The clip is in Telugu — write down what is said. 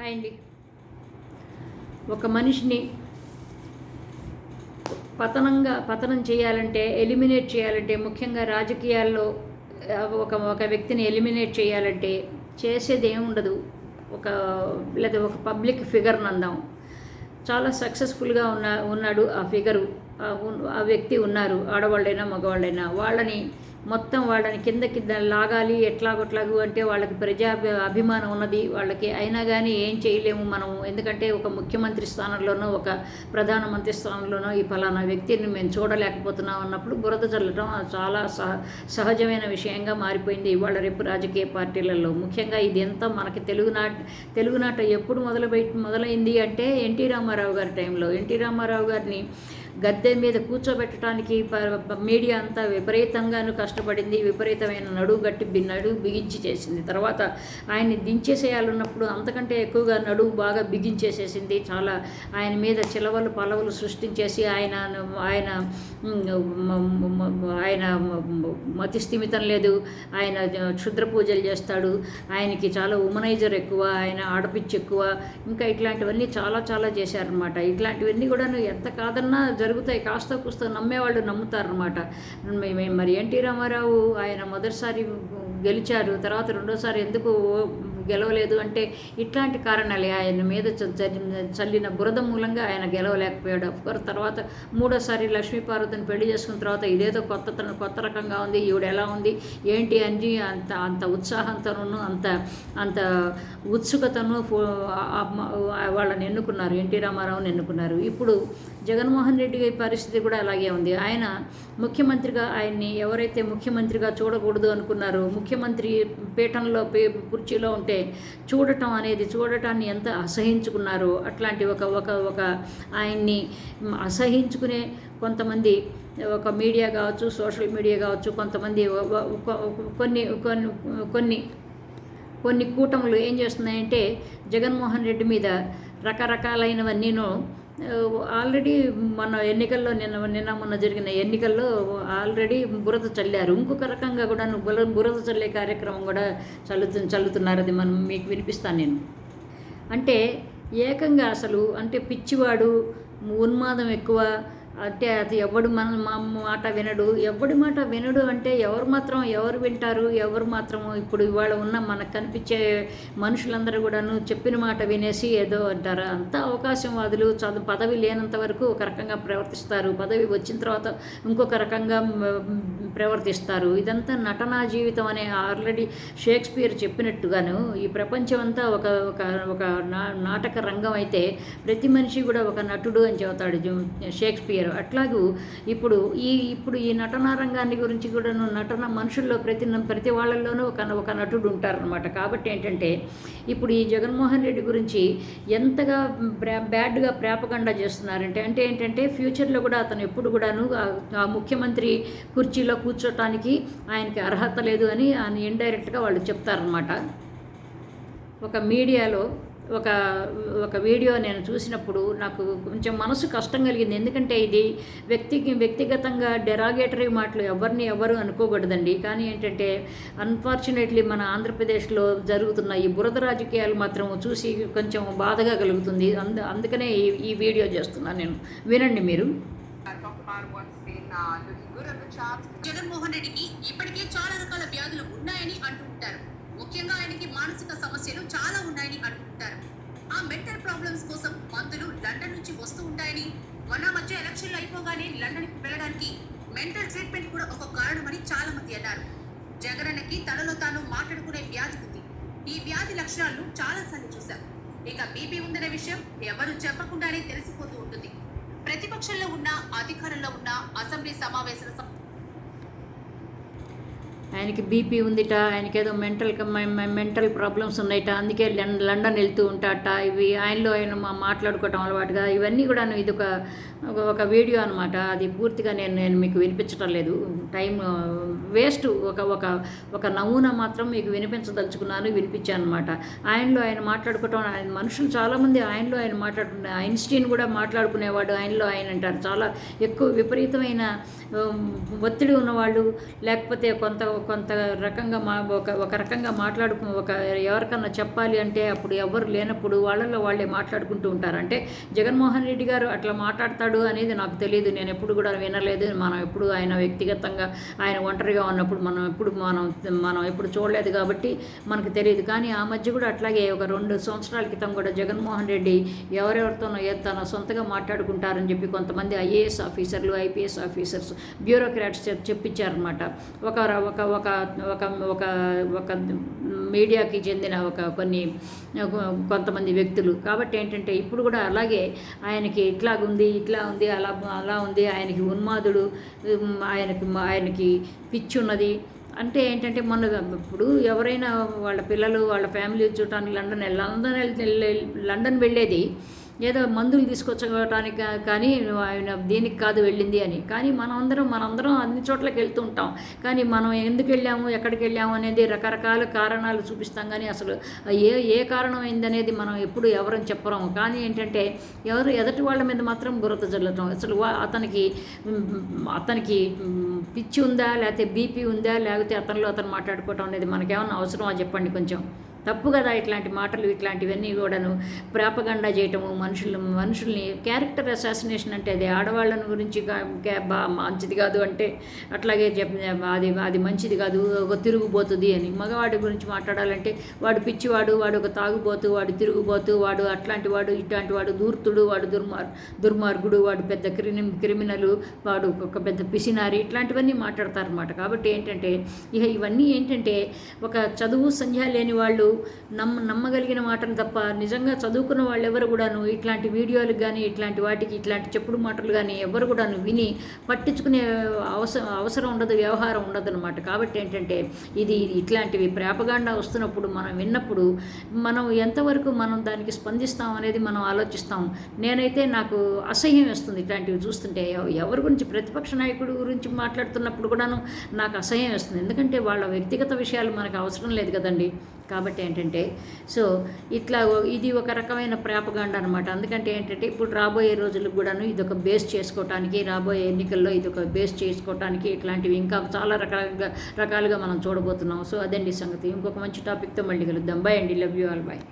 హాయ్ అండి. ఒక మనిషిని పతనంగా పతనం చేయాలంటే ఎలిమినేట్ చేయాలంటే ముఖ్యంగా రాజకీయాల్లో ఒక ఒక వ్యక్తిని ఎలిమినేట్ చేయాలంటే చేసేది ఏముండదు ఒక లేదా ఒక పబ్లిక్ ఫిగర్ని అందాం. చాలా సక్సెస్ఫుల్గా ఉన్న ఉన్నాడు ఆ ఫిగరు. ఆ వ్యక్తి ఉన్నారు. ఆడవాళ్ళైనా మగవాళ్ళైనా. వాళ్ళని మొత్తం వాళ్ళని కింద కింద లాగాలి ఎట్లాగొట్లాగు అంటే వాళ్ళకి ప్రజా అభిమానం ఉన్నది. వాళ్ళకి అయినా కానీ ఏం చేయలేము మనము. ఎందుకంటే ఒక ముఖ్యమంత్రి స్థానంలోనో ఒక ప్రధానమంత్రి స్థానంలోనో ఈ ఫలానా వ్యక్తిని మేము చూడలేకపోతున్నాం అన్నప్పుడు బురద చల్లటం చాలా సహ సహజమైన విషయంగా మారిపోయింది. ఇవాళ రేపు రాజకీయ పార్టీలలో ముఖ్యంగా ఇది ఎంత మనకి తెలుగునాట తెలుగునాట ఎప్పుడు మొదలు మొదలైంది అంటే ఎన్టీ రామారావు గారి టైంలో. ఎన్టీ రామారావు గారిని గద్దె మీద కూర్చోబెట్టడానికి ప- మీడియా అంతా విపరీతంగాను కష్టపడింది విపరీతమైన నడువు గట్టి నడువు బిగించి చేసింది. తర్వాత ఆయన్ని దించేసేయాలన్నప్పుడు అంతకంటే ఎక్కువగా నడువు బాగా బిగించేసేసింది. చాలా ఆయన మీద చిలవలు పలవలు సృష్టించేసి ఆయన ఆయన ఆయన మతిస్థిమితం మతి స్థిమితం లేదు. ఆయన క్షుద్ర పూజలు చేస్తాడు. ఆయనకి చాలా ఉమనైజర్ ఎక్కువ ఆయన ఆడపిచ్చి ఎక్కువ ఇంకా ఇట్లాంటివన్నీ చాలా చాలా చేశారనమాట ఇట్లాంటివన్నీ కూడా ఎంత కాదన్నా జరుగుతాయి. కాస్త కూస్త నమ్మేవాళ్ళు నమ్ముతారనమాట మరి ఎన్టీ రామారావు ఆయన మొదటిసారి గెలిచారు. తర్వాత రెండోసారి ఎందుకు గెలవలేదు అంటే ఇట్లాంటి కారణాలే ఆయన మీద చ- చల్లిన బురద మూలంగా ఆయన గెలవలేకపోయాడు. అఫ్కోర్స్ తర్వాత మూడోసారి లక్ష్మీపార్వతిని పెళ్ళి చేసుకున్న తర్వాత ఇదేదో కొత్త తన- కొత్త రకంగా ఉంది ఈవిడ ఎలా ఉంది ఏంటి అని అంత అంత ఉత్సాహంతోనూ అంత అంత ఉత్సుకతను వాళ్ళని ఎన్నుకున్నారు. ఎన్టీ రామారావుని ఎన్నుకున్నారు. ఇప్పుడు జగన్మోహన్ రెడ్డి గారి పరిస్థితి కూడా అలాగే ఉంది. ఆయన ముఖ్యమంత్రిగా ఆయన్ని ఎవరైతే ముఖ్యమంత్రిగా చూడకూడదు అనుకున్నారో ముఖ్యమంత్రి పీఠంలో పే కుర్చీలో ఉంటే చూడటం అనేది చూడటాన్ని ఎంత అసహించుకున్నారో అట్లాంటి ఒక ఒక ఒక ఆయన్ని అసహించుకునే కొంతమంది ఒక మీడియా కావచ్చు సోషల్ మీడియా కావచ్చు కొంతమంది కొన్ని కొన్ని కొన్ని కొన్ని కూటములు ఏం చేస్తున్నాయంటే జగన్మోహన్ రెడ్డి మీద రకరకాలైనవన్నీను ఆల్రెడీ మన ఎన్నికల్లో నిన్న నిన్న మొన్న జరిగిన ఎన్నికల్లో ఆల్రెడీ బురద చల్లారు. ఇంకొక రకంగా కూడా బుర బురద చల్లే కార్యక్రమం కూడా చల్లుతు చల్లుతున్నారు అది మనం మీకు వినిపిస్తాను నేను. అంటే ఏకంగా అసలు అంటే పిచ్చివాడు ఉన్మాదం ఎక్కువ అంటే అది ఎవడు మన మా మాట వినడు. ఎవడి మాట వినడు అంటే ఎవరు మాత్రం ఎవరు వింటారు? ఎవరు మాత్రం ఇప్పుడు ఇవాళ ఉన్న మనకు కనిపించే మనుషులందరూ కూడాను చెప్పిన మాట వినేసి ఏదో అంటారు. అంతా అవకాశవాదులు చదువు పదవి లేనంత వరకు ఒక రకంగా ప్రవర్తిస్తారు. పదవి వచ్చిన తర్వాత ఇంకొక రకంగా ప్రవర్తిస్తారు. ఇదంతా నటనా జీవితం అనే ఆల్రెడీ షేక్స్పియర్ చెప్పినట్టుగాను ఈ ప్రపంచం అంతా ఒక ఒక ఒక నా- నాటక రంగం అయితే ప్రతి మనిషి కూడా ఒక నటుడు అని చెబుతాడు షేక్స్పియర్. షేక్స్పియర్ అట్లాగూ ఇప్పుడు ఈ ఇప్పుడు ఈ నటనా రంగాన్ని గురించి కూడా నటన మనుషుల్లో ప్రతి ప్రతి వాళ్ళల్లోనూ ఒక ఒక నటుడు ఉంటారనమాట కాబట్టి ఏంటంటే ఇప్పుడు ఈ జగన్మోహన్ రెడ్డి గురించి ఎంతగా బ్యాడ్గా ప్రాపగండా చేస్తున్నారంటే అంటే ఏంటంటే ఫ్యూచర్లో కూడా అతను ఎప్పుడు కూడాను ఆ- ఆ ముఖ్యమంత్రి కుర్చీలో కూర్చోటానికి ఆయనకి అర్హత లేదు అని ఆయన ఇండైరెక్ట్గా వాళ్ళు చెప్తారనమాట ఒక మీడియాలో ఒక ఒక వీడియో నేను చూసినప్పుడు నాకు కొంచెం మనసు కష్టం కలిగింది. ఎందుకంటే ఇది వ్యక్తికి వ్యక్తిగతంగా డెరాగేటరీ మాటలు ఎవరిని ఎవరు అనుకోకూడదండి. కానీ ఏంటంటే అన్ఫార్చునేట్లీ మన ఆంధ్రప్రదేశ్లో జరుగుతున్న ఈ బురద రాజకీయాలు మాత్రం చూసి కొంచెం బాధగా కలుగుతుంది. అందు అందుకనే ఈ ఈ వీడియో చేస్తున్నాను నేను. వినండి మీరు. జగన్మోహన్ రెడ్డికి ఇప్పటికే చాలా రకాల వ్యాధులు ఉన్నాయని అంటూ ఉంటారు. ముఖ్యంగా ఆయనకి మానసిక సమస్యలు చాలా ఉన్నాయని అంటూ ఆ మెంటల్ ప్రాబ్లమ్స్ కోసం మందులు లండన్ నుంచి వస్తూ ఉంటాయని మొన్న మధ్య ఎలక్షన్లు అయిపోగానే లండన్కి వెళ్ళడానికి మెంటల్ ట్రీట్మెంట్ కూడా ఒక కారణమని చాలా మంది అన్నారు. జగనన్నకి తనలో తాను మాట్లాడుకునే వ్యాధి ఉంది. ఈ వ్యాధి లక్షణాలను చాలా సార్లు ఇక బీపీ ఉందనే విషయం ఎవరు చెప్పకుండానే తెలిసిపోతూ ఉంటుంది. ప్రతిపక్షంలో ఉన్న అధికారంలో ఉన్న అసెంబ్లీ సమావేశాల ఆయనకి బీపీ ఉందిట ఆయనకి ఏదో మెంటల్ మెంటల్ ప్రాబ్లమ్స్ ఉన్నాయట అందుకే లండన్ వెళ్తూ ఉంటాట. ఇవి ఆయనలో ఆయన మా మాట్లాడుకోవటం అలవాటుగా ఇవన్నీ కూడా ఇది ఒక ఒక- వీడియో అనమాట అది పూర్తిగా నేను నేను మీకు వినిపించడం లేదు. Time waste. ఒక ఒక ఒక నమూనా మాత్రం మీకు వినిపించదలుచుకున్నాను వినిపించాను అనమాట ఆయనలో ఆయన మాట్లాడుకోవటం ఆయన మనుషులు చాలామంది ఆయనలో ఆయన మాట్లాడుకునే ఐన్స్టీన్ కూడా మాట్లాడుకునేవాడు ఆయనలో ఆయన అంటారు. చాలా ఎక్కువ విపరీతమైన ఒత్తిడి ఉన్నవాళ్ళు లేకపోతే కొంత కొంత రకంగా మా ఒక ఒక రకంగా మాట్లాడుకు ఒక ఎవరికన్నా చెప్పాలి అంటే అప్పుడు ఎవరు లేనప్పుడు వాళ్ళల్లో వాళ్ళే మాట్లాడుకుంటూ ఉంటారు. అంటే జగన్మోహన్ రెడ్డి గారు అట్లా మాట్లాడతాడు అనేది నాకు తెలియదు. నేను ఎప్పుడు కూడా వినలేదు. మనం ఎప్పుడు ఆయన వ్యక్తిగతంగా ఆయన ఒంటరిగా ఉన్నప్పుడు మనం ఎప్పుడు మనం మనం ఎప్పుడు చూడలేదు కాబట్టి మనకు తెలియదు. కానీ ఆ మధ్య కూడా అట్లాగే ఒక రెండు సంవత్సరాల క్రితం కూడా జగన్మోహన్ రెడ్డి ఎవరెవరితోనో తన సొంతగా మాట్లాడుకుంటారని చెప్పి కొంతమంది ఐఏఎస్ ఆఫీసర్లు ఐపీఎస్ ఆఫీసర్స్ బ్యూరోక్రాట్స్ చెప్పించారనమాట ఒక ఒక ఒక ఒక ఒక ఒక మీడియాకి చెందిన ఒక కొన్ని కొంతమంది వ్యక్తులు. కాబట్టి ఏంటంటే ఇప్పుడు కూడా అలాగే ఆయనకి ఇట్లా ఉంది ఇట్లా ఉంది అలా అలా ఉంది ఆయనకి ఉన్మాదుడు ఆయనకి ఆయనకి పిచ్చి ఉన్నది. అంటే ఏంటంటే మొన్న ఇప్పుడు ఎవరైనా వాళ్ళ పిల్లలు వాళ్ళ ఫ్యామిలీ చూడటానికి లండన్ వెళ్ళి- లండన్ వెళ్ళి లండన్ వెళ్ళేది ఏదో మందులు తీసుకొచ్చుకోవటానికి కానీ ఆయన దీనికి కాదు వెళ్ళింది అని. కానీ మనందరం మనందరం అన్ని చోట్లకి వెళ్తూ ఉంటాం. కానీ మనం ఎందుకు వెళ్ళాము ఎక్కడికి వెళ్ళాము అనేది రకరకాల కారణాలు చూపిస్తాం. కానీ అసలు ఏ ఏ కారణం అయిందనేది మనం ఎప్పుడు ఎవరని చెప్పరాము కానీ ఏంటంటే ఎవరు ఎదటి వాళ్ళ మీద మాత్రం బురద జల్లటం. అసలు అతనికి అతనికి పిచ్చి ఉందా లేకపోతే బీపీ ఉందా లేకపోతే అతనిలో అతను మాట్లాడుకోవటం అనేది మనకేమన్నా అవసరమా చెప్పండి కొంచెం? తప్పు కదా ఇట్లాంటి మాటలు ఇట్లాంటివన్నీ కూడాను. ప్రాపగండా చేయటము మనుషులు మనుషుల్ని క్యారెక్టర్ అసాసినేషన్ అంటే అది ఆడవాళ్ళని గురించి బా మంచిది కాదు అంటే అట్లాగే చెప్ అది అది మంచిది కాదు ఒక తిరుగుబోతుంది అని. మగవాడి గురించి మాట్లాడాలంటే వాడు పిచ్చివాడు వాడు ఒక తాగుబోతు వాడు తిరుగుబోతు వాడు అట్లాంటి వాడు ఇట్లాంటి వాడు దూర్తుడు వాడు దుర్మార్ దుర్మార్గుడు వాడు పెద్ద క్రిమి క్రిమినల్ వాడు ఒక పెద్ద పిసినారి ఇట్లాంటివన్నీ మాట్లాడతారనమాట కాబట్టి ఏంటంటే ఇక ఇవన్నీ ఏంటంటే ఒక చదువు సంధ్య లేని వాళ్ళు నమ్మ నమ్మగలిగిన మాటలు తప్ప నిజంగా చదువుకున్న వాళ్ళు ఎవరు కూడాను ఇట్లాంటి వీడియోలకు కానీ ఇట్లాంటి వాటికి ఇట్లాంటి చెప్పుడు మాటలు కానీ ఎవరు కూడాను విని పట్టించుకునే అవసరం అవసరం ఉండదు వ్యవహారం ఉండదు అనమాట కాబట్టి ఏంటంటే ఇది ఇట్లాంటివి. ప్రేపగాండా వస్తున్నప్పుడు మనం విన్నప్పుడు మనం ఎంతవరకు మనం దానికి స్పందిస్తాం అనేది మనం ఆలోచిస్తాం. నేనైతే నాకు అసహ్యం వేస్తుంది ఇట్లాంటివి చూస్తుంటే. ఎవరి గురించి ప్రతిపక్ష నాయకుడు గురించి మాట్లాడుతున్నప్పుడు కూడాను నాకు అసహ్యం వేస్తుంది. ఎందుకంటే వాళ్ళ వ్యక్తిగత విషయాలు మనకు అవసరం లేదు కదండి. కాబట్టి ఏంటంటే సో ఇట్లా ఇది ఒక రకమైన ప్రేపగాండ అనమాట అందుకంటే ఏంటంటే ఇప్పుడు రాబోయే రోజులకు కూడాను ఇది ఒక బేస్ చేసుకోవటానికి రాబోయే ఎన్నికల్లో ఇది ఒక బేస్ చేసుకోవటానికి ఇట్లాంటివి ఇంకా చాలా రకాలుగా రకాలుగా మనం చూడబోతున్నాం. సో అదండి సంగతి. ఇంకొక మంచి టాపిక్తో మళ్ళీ కలుద్దాం. బాయ్ అండి. Love you all bye